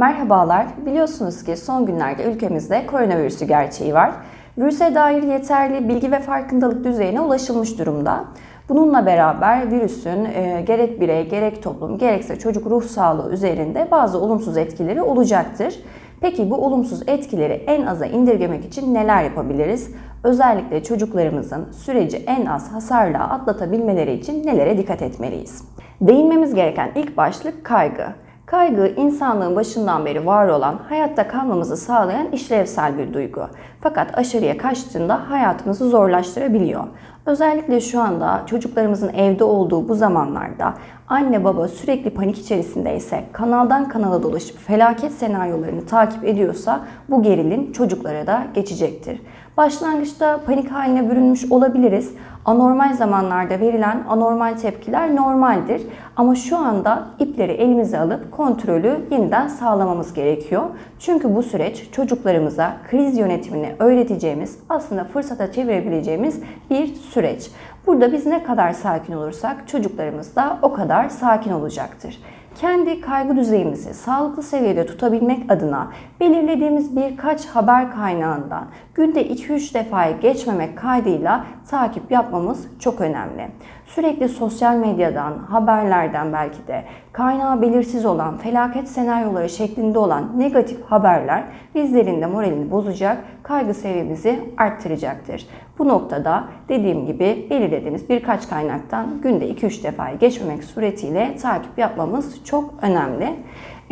Merhabalar. Biliyorsunuz ki son günlerde ülkemizde koronavirüsü gerçeği var. Virüse dair yeterli bilgi ve farkındalık düzeyine ulaşılmış durumda. Bununla beraber virüsün e, gerek birey, gerek toplum, gerekse çocuk ruh sağlığı üzerinde bazı olumsuz etkileri olacaktır. Peki bu olumsuz etkileri en aza indirgemek için neler yapabiliriz? Özellikle çocuklarımızın süreci en az hasarla atlatabilmeleri için nelere dikkat etmeliyiz? Değinmemiz gereken ilk başlık kaygı. Kaygı insanlığın başından beri var olan, hayatta kalmamızı sağlayan işlevsel bir duygu. Fakat aşırıya kaçtığında hayatımızı zorlaştırabiliyor. Özellikle şu anda çocuklarımızın evde olduğu bu zamanlarda anne baba sürekli panik içerisindeyse, kanaldan kanala dolaşıp felaket senaryolarını takip ediyorsa bu gerilim çocuklara da geçecektir. Başlangıçta panik haline bürünmüş olabiliriz. Anormal zamanlarda verilen anormal tepkiler normaldir. Ama şu anda ipleri elimize alıp kontrolü yeniden sağlamamız gerekiyor. Çünkü bu süreç çocuklarımıza kriz yönetimini öğreteceğimiz, aslında fırsata çevirebileceğimiz bir süreç. Burada biz ne kadar sakin olursak çocuklarımız da o kadar sakin olacaktır kendi kaygı düzeyimizi sağlıklı seviyede tutabilmek adına belirlediğimiz birkaç haber kaynağından günde 2-3 defaya geçmemek kaydıyla takip yapmamız çok önemli. Sürekli sosyal medyadan, haberlerden belki de kaynağı belirsiz olan felaket senaryoları şeklinde olan negatif haberler bizlerin de moralini bozacak, kaygı seviyemizi arttıracaktır. Bu noktada dediğim gibi belirlediğimiz birkaç kaynaktan günde 2-3 defayı geçmemek suretiyle takip yapmamız çok önemli.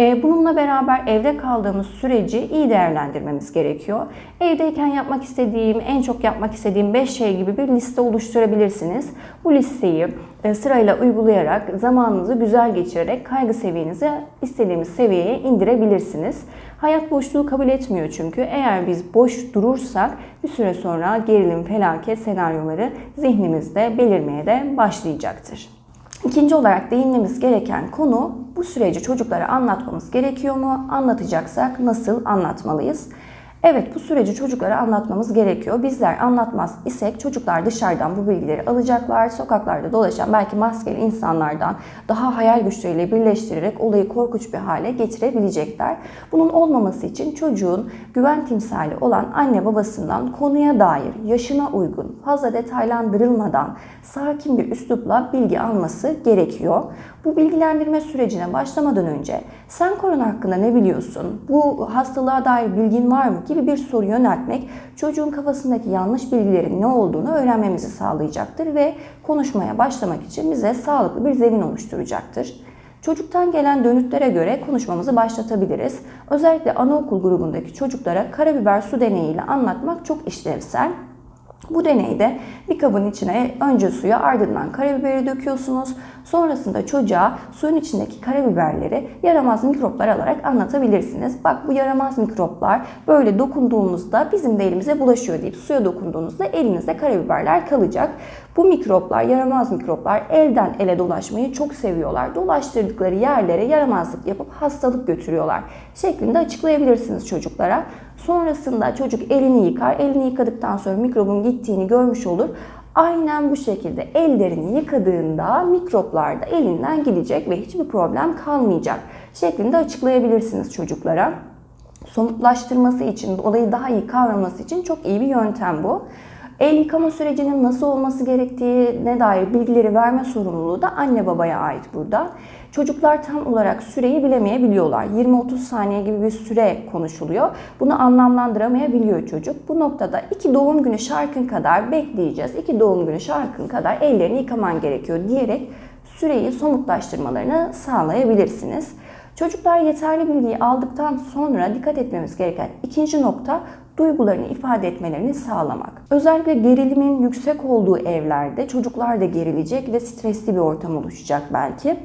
Ee, bununla beraber evde kaldığımız süreci iyi değerlendirmemiz gerekiyor. Evdeyken yapmak istediğim, en çok yapmak istediğim 5 şey gibi bir liste oluşturabilirsiniz. Bu listeyi e, sırayla uygulayarak, zamanınızı güzel geçirerek kaygı seviyenizi istediğimiz seviyeye indirebilirsiniz. Hayat boşluğu kabul etmiyor çünkü. Eğer biz boş durursak bir süre sonra gerilim, felaket senaryoları zihnimizde belirmeye de başlayacaktır. İkinci olarak değinmemiz gereken konu bu süreci çocuklara anlatmamız gerekiyor mu? Anlatacaksak nasıl anlatmalıyız? Evet bu süreci çocuklara anlatmamız gerekiyor. Bizler anlatmaz isek çocuklar dışarıdan bu bilgileri alacaklar. Sokaklarda dolaşan belki maskeli insanlardan daha hayal güçleriyle birleştirerek olayı korkunç bir hale getirebilecekler. Bunun olmaması için çocuğun güven timsali olan anne babasından konuya dair yaşına uygun, fazla detaylandırılmadan sakin bir üslupla bilgi alması gerekiyor. Bu bilgilendirme sürecine başlamadan önce sen korona hakkında ne biliyorsun? Bu hastalığa dair bilgin var mı? Gibi bir soru yöneltmek çocuğun kafasındaki yanlış bilgilerin ne olduğunu öğrenmemizi sağlayacaktır ve konuşmaya başlamak için bize sağlıklı bir zemin oluşturacaktır. Çocuktan gelen dönütlere göre konuşmamızı başlatabiliriz. Özellikle anaokul grubundaki çocuklara karabiber su deneyiyle anlatmak çok işlevsel. Bu deneyde bir kabın içine önce suya ardından karabiberi döküyorsunuz. Sonrasında çocuğa suyun içindeki karabiberleri yaramaz mikroplar alarak anlatabilirsiniz. Bak bu yaramaz mikroplar böyle dokunduğumuzda bizim de elimize bulaşıyor deyip suya dokunduğunuzda elinizde karabiberler kalacak. Bu mikroplar, yaramaz mikroplar elden ele dolaşmayı çok seviyorlar. Dolaştırdıkları yerlere yaramazlık yapıp hastalık götürüyorlar şeklinde açıklayabilirsiniz çocuklara. Sonrasında çocuk elini yıkar. Elini yıkadıktan sonra mikrobun gittiğini görmüş olur. Aynen bu şekilde ellerini yıkadığında mikroplar da elinden gidecek ve hiçbir problem kalmayacak şeklinde açıklayabilirsiniz çocuklara. Somutlaştırması için, olayı daha iyi kavraması için çok iyi bir yöntem bu. El yıkama sürecinin nasıl olması gerektiğine dair bilgileri verme sorumluluğu da anne babaya ait burada. Çocuklar tam olarak süreyi bilemeyebiliyorlar. 20-30 saniye gibi bir süre konuşuluyor. Bunu anlamlandıramayabiliyor çocuk. Bu noktada iki doğum günü şarkın kadar bekleyeceğiz. İki doğum günü şarkın kadar ellerini yıkaman gerekiyor diyerek süreyi somutlaştırmalarını sağlayabilirsiniz. Çocuklar yeterli bilgiyi aldıktan sonra dikkat etmemiz gereken ikinci nokta duygularını ifade etmelerini sağlamak. Özellikle gerilimin yüksek olduğu evlerde çocuklar da gerilecek ve stresli bir ortam oluşacak belki.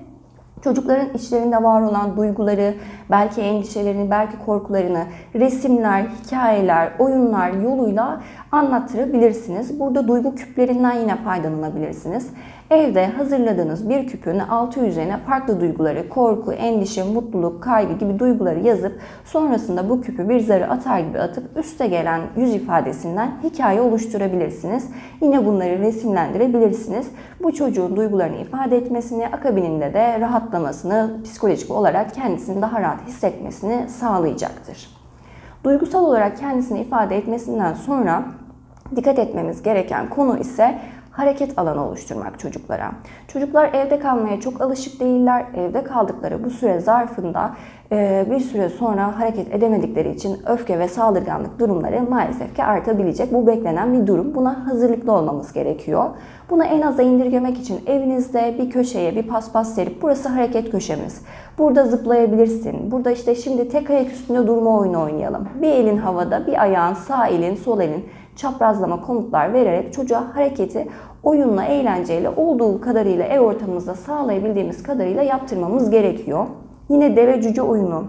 Çocukların içlerinde var olan duyguları, belki endişelerini, belki korkularını resimler, hikayeler, oyunlar yoluyla anlattırabilirsiniz. Burada duygu küplerinden yine faydalanabilirsiniz. Evde hazırladığınız bir küpün altı üzerine farklı duyguları, korku, endişe, mutluluk, kaygı gibi duyguları yazıp sonrasında bu küpü bir zarı atar gibi atıp üste gelen yüz ifadesinden hikaye oluşturabilirsiniz. Yine bunları resimlendirebilirsiniz. Bu çocuğun duygularını ifade etmesini, akabininde de rahatlamasını, psikolojik olarak kendisini daha rahat hissetmesini sağlayacaktır. Duygusal olarak kendisini ifade etmesinden sonra dikkat etmemiz gereken konu ise hareket alanı oluşturmak çocuklara. Çocuklar evde kalmaya çok alışık değiller. Evde kaldıkları bu süre zarfında e, bir süre sonra hareket edemedikleri için öfke ve saldırganlık durumları maalesef ki artabilecek. Bu beklenen bir durum. Buna hazırlıklı olmamız gerekiyor. Bunu en aza indirgemek için evinizde bir köşeye bir paspas serip burası hareket köşemiz. Burada zıplayabilirsin. Burada işte şimdi tek ayak üstünde durma oyunu oynayalım. Bir elin havada, bir ayağın sağ elin, sol elin çaprazlama komutlar vererek çocuğa hareketi oyunla, eğlenceyle olduğu kadarıyla ev ortamımızda sağlayabildiğimiz kadarıyla yaptırmamız gerekiyor. Yine deve cüce oyunu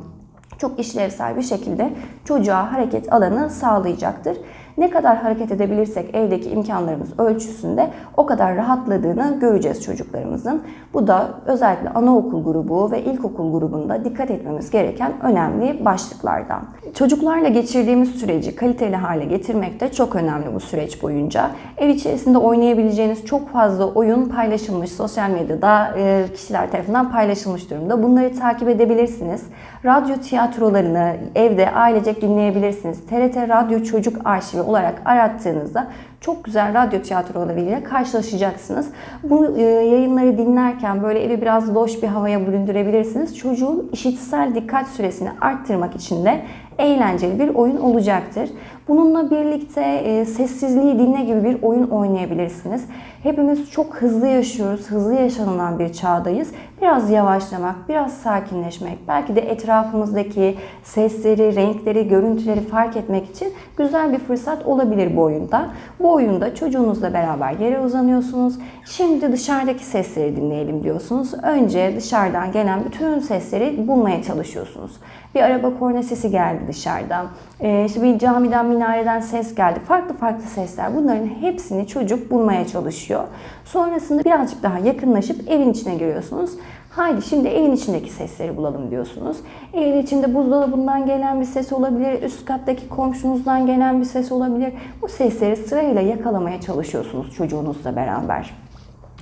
çok işlevsel bir şekilde çocuğa hareket alanı sağlayacaktır. Ne kadar hareket edebilirsek evdeki imkanlarımız ölçüsünde o kadar rahatladığını göreceğiz çocuklarımızın. Bu da özellikle anaokul grubu ve ilkokul grubunda dikkat etmemiz gereken önemli başlıklardan. Çocuklarla geçirdiğimiz süreci kaliteli hale getirmek de çok önemli bu süreç boyunca. Ev içerisinde oynayabileceğiniz çok fazla oyun paylaşılmış, sosyal medyada e, kişiler tarafından paylaşılmış durumda. Bunları takip edebilirsiniz. Radyo tiyatrolarını evde ailecek dinleyebilirsiniz. TRT Radyo Çocuk Arşivi olarak arattığınızda çok güzel radyo tiyatrolarıyla karşılaşacaksınız. Bu e, yayınları dinlerken böyle evi biraz loş bir havaya büründürebilirsiniz. Çocuğun işitsel dikkat süresini arttırmak için de eğlenceli bir oyun olacaktır. Bununla birlikte e, sessizliği dinle gibi bir oyun oynayabilirsiniz. Hepimiz çok hızlı yaşıyoruz, hızlı yaşanılan bir çağdayız. Biraz yavaşlamak, biraz sakinleşmek, belki de etrafımızdaki sesleri, renkleri, görüntüleri fark etmek için güzel bir fırsat olabilir bu oyunda. Bu oyunda çocuğunuzla beraber yere uzanıyorsunuz. Şimdi dışarıdaki sesleri dinleyelim diyorsunuz. Önce dışarıdan gelen bütün sesleri bulmaya çalışıyorsunuz. Bir araba korna sesi geldi dışarıdan. Ee, işte bir camiden, minareden ses geldi. Farklı farklı sesler. Bunların hepsini çocuk bulmaya çalışıyor. Sonrasında birazcık daha yakınlaşıp evin içine giriyorsunuz. Haydi şimdi evin içindeki sesleri bulalım diyorsunuz. Evin içinde buzdolabından gelen bir ses olabilir, üst kattaki komşunuzdan gelen bir ses olabilir. Bu sesleri sırayla yakalamaya çalışıyorsunuz çocuğunuzla beraber.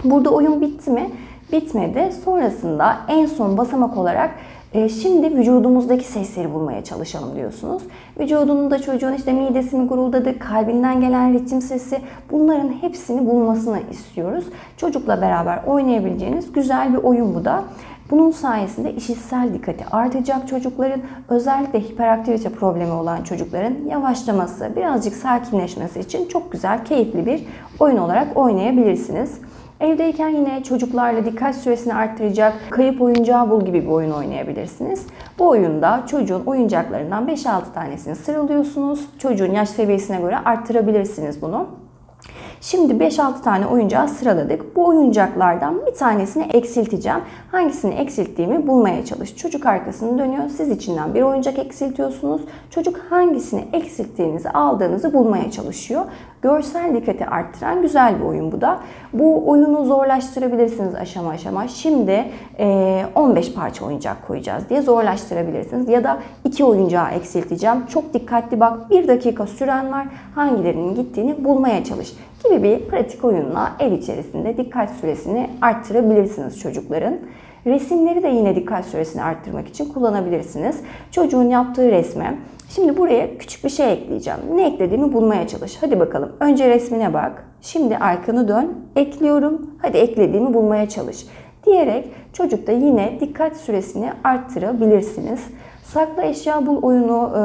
Burada oyun bitti mi? Bitmedi. Sonrasında en son basamak olarak e, şimdi vücudumuzdaki sesleri bulmaya çalışalım diyorsunuz. Vücudunda çocuğun işte midesi mi guruldadı, kalbinden gelen ritim sesi bunların hepsini bulmasını istiyoruz. Çocukla beraber oynayabileceğiniz güzel bir oyun bu da. Bunun sayesinde işitsel dikkati artacak çocukların, özellikle hiperaktivite problemi olan çocukların yavaşlaması, birazcık sakinleşmesi için çok güzel, keyifli bir oyun olarak oynayabilirsiniz. Evdeyken yine çocuklarla dikkat süresini arttıracak kayıp oyuncağı bul gibi bir oyun oynayabilirsiniz. Bu oyunda çocuğun oyuncaklarından 5-6 tanesini sıralıyorsunuz. Çocuğun yaş seviyesine göre arttırabilirsiniz bunu. Şimdi 5-6 tane oyuncağı sıraladık. Bu oyuncaklardan bir tanesini eksilteceğim. Hangisini eksilttiğimi bulmaya çalış. Çocuk arkasını dönüyor. Siz içinden bir oyuncak eksiltiyorsunuz. Çocuk hangisini eksilttiğinizi, aldığınızı bulmaya çalışıyor. Görsel dikkati arttıran güzel bir oyun bu da. Bu oyunu zorlaştırabilirsiniz aşama aşama. Şimdi 15 parça oyuncak koyacağız diye zorlaştırabilirsiniz. Ya da 2 oyuncağı eksilteceğim. Çok dikkatli bak. 1 dakika süren var. Hangilerinin gittiğini bulmaya çalış gibi bir pratik oyunla ev içerisinde dikkat süresini arttırabilirsiniz çocukların. Resimleri de yine dikkat süresini arttırmak için kullanabilirsiniz. Çocuğun yaptığı resme şimdi buraya küçük bir şey ekleyeceğim. Ne eklediğimi bulmaya çalış. Hadi bakalım. Önce resmine bak. Şimdi arkanı dön. Ekliyorum. Hadi eklediğimi bulmaya çalış. Diyerek çocukta yine dikkat süresini arttırabilirsiniz. Sakla eşya bul oyunu e,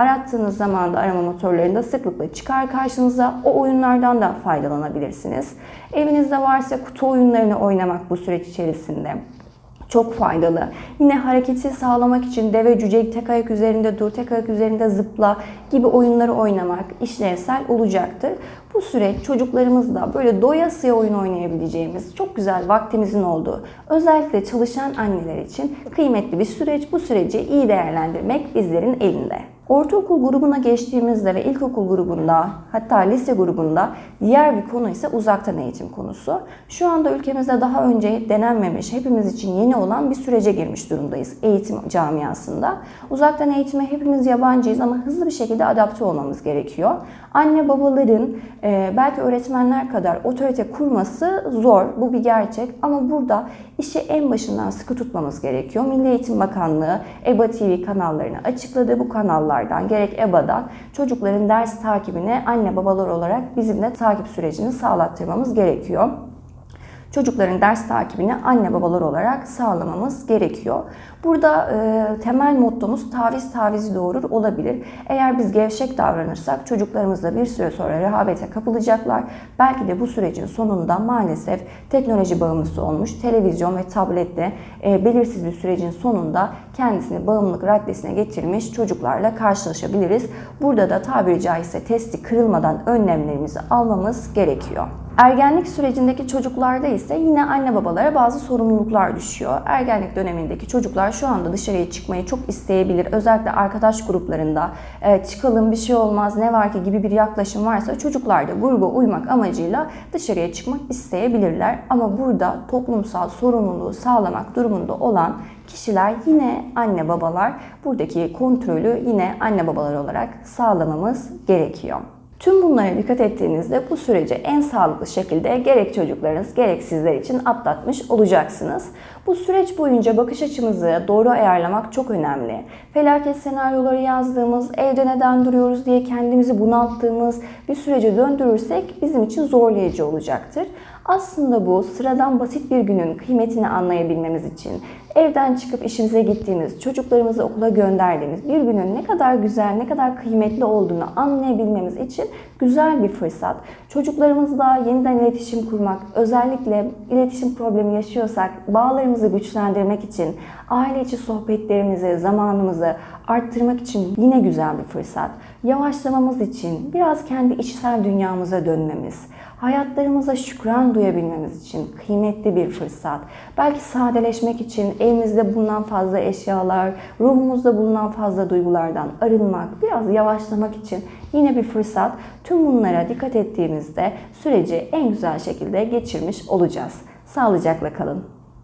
arattığınız zaman da arama motorlarında sıklıkla çıkar karşınıza. O oyunlardan da faydalanabilirsiniz. Evinizde varsa kutu oyunlarını oynamak bu süreç içerisinde çok faydalı. Yine hareketi sağlamak için deve cüce tek ayak üzerinde dur, tek ayak üzerinde zıpla gibi oyunları oynamak işlevsel olacaktır. Bu süreç çocuklarımızla böyle doyasıya oyun oynayabileceğimiz çok güzel vaktimizin olduğu özellikle çalışan anneler için kıymetli bir süreç. Bu süreci iyi değerlendirmek bizlerin elinde. Ortaokul grubuna geçtiğimizde ve ilkokul grubunda hatta lise grubunda diğer bir konu ise uzaktan eğitim konusu. Şu anda ülkemizde daha önce denenmemiş, hepimiz için yeni olan bir sürece girmiş durumdayız eğitim camiasında. Uzaktan eğitime hepimiz yabancıyız ama hızlı bir şekilde adapte olmamız gerekiyor. Anne babaların e, belki öğretmenler kadar otorite kurması zor, bu bir gerçek ama burada işi en başından sıkı tutmamız gerekiyor. Milli Eğitim Bakanlığı EBA TV kanallarını açıkladı. Bu kanallardan gerek EBA'dan çocukların ders takibini anne babalar olarak bizim de takip sürecini sağlattırmamız gerekiyor. Çocukların ders takibini anne babalar olarak sağlamamız gerekiyor. Burada e, temel mottomuz taviz tavizi doğurur olabilir. Eğer biz gevşek davranırsak çocuklarımız da bir süre sonra rehavete kapılacaklar. Belki de bu sürecin sonunda maalesef teknoloji bağımlısı olmuş, televizyon ve tablette e, belirsiz bir sürecin sonunda kendisini bağımlılık raddesine getirmiş çocuklarla karşılaşabiliriz. Burada da tabiri caizse testi kırılmadan önlemlerimizi almamız gerekiyor. Ergenlik sürecindeki çocuklarda ise yine anne babalara bazı sorumluluklar düşüyor. Ergenlik dönemindeki çocuklar şu anda dışarıya çıkmayı çok isteyebilir. Özellikle arkadaş gruplarında e, çıkalım bir şey olmaz ne var ki gibi bir yaklaşım varsa çocuklar da gruba uymak amacıyla dışarıya çıkmak isteyebilirler. Ama burada toplumsal sorumluluğu sağlamak durumunda olan kişiler yine anne babalar. Buradaki kontrolü yine anne babalar olarak sağlamamız gerekiyor. Tüm bunlara dikkat ettiğinizde bu süreci en sağlıklı şekilde gerek çocuklarınız gerek sizler için atlatmış olacaksınız. Bu süreç boyunca bakış açımızı doğru ayarlamak çok önemli. Felaket senaryoları yazdığımız, evde neden duruyoruz diye kendimizi bunalttığımız bir sürece döndürürsek bizim için zorlayıcı olacaktır. Aslında bu sıradan basit bir günün kıymetini anlayabilmemiz için evden çıkıp işimize gittiğimiz, çocuklarımızı okula gönderdiğimiz bir günün ne kadar güzel, ne kadar kıymetli olduğunu anlayabilmemiz için güzel bir fırsat. Çocuklarımızla yeniden iletişim kurmak, özellikle iletişim problemi yaşıyorsak bağlarımızı güçlendirmek için, aile içi sohbetlerimizi, zamanımızı arttırmak için yine güzel bir fırsat. Yavaşlamamız için biraz kendi içsel dünyamıza dönmemiz, hayatlarımıza şükran duyabilmemiz için kıymetli bir fırsat. Belki sadeleşmek için evimizde bulunan fazla eşyalar, ruhumuzda bulunan fazla duygulardan arınmak, biraz yavaşlamak için yine bir fırsat. Tüm bunlara dikkat ettiğimizde süreci en güzel şekilde geçirmiş olacağız. Sağlıcakla kalın.